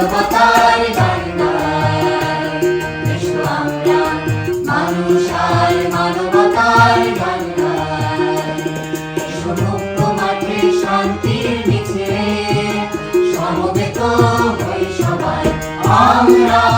মানবতার বাংলায় এসো আমরা মানুষ আর মানবতার বাংলায় এসো মুক্ত মাঠে শান্তির নিচে সমবেত হই সবাই আমরা।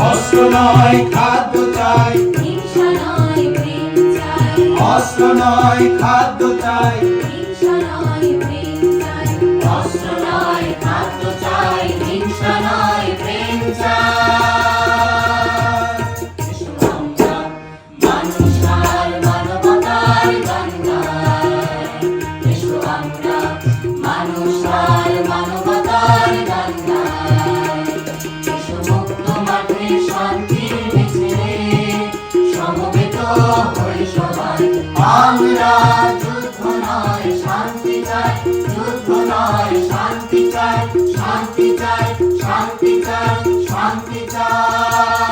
অস্ত্র নয় খাদ্য চাই। অস্ত্র নয় খাদ্য চাই। আমরা যুদ্ধ নয়, শান্তি চাই, যুদ্ধ নয়, শান্তি চাই শান্তি চাই শান্তি চাই শান্তি চাই।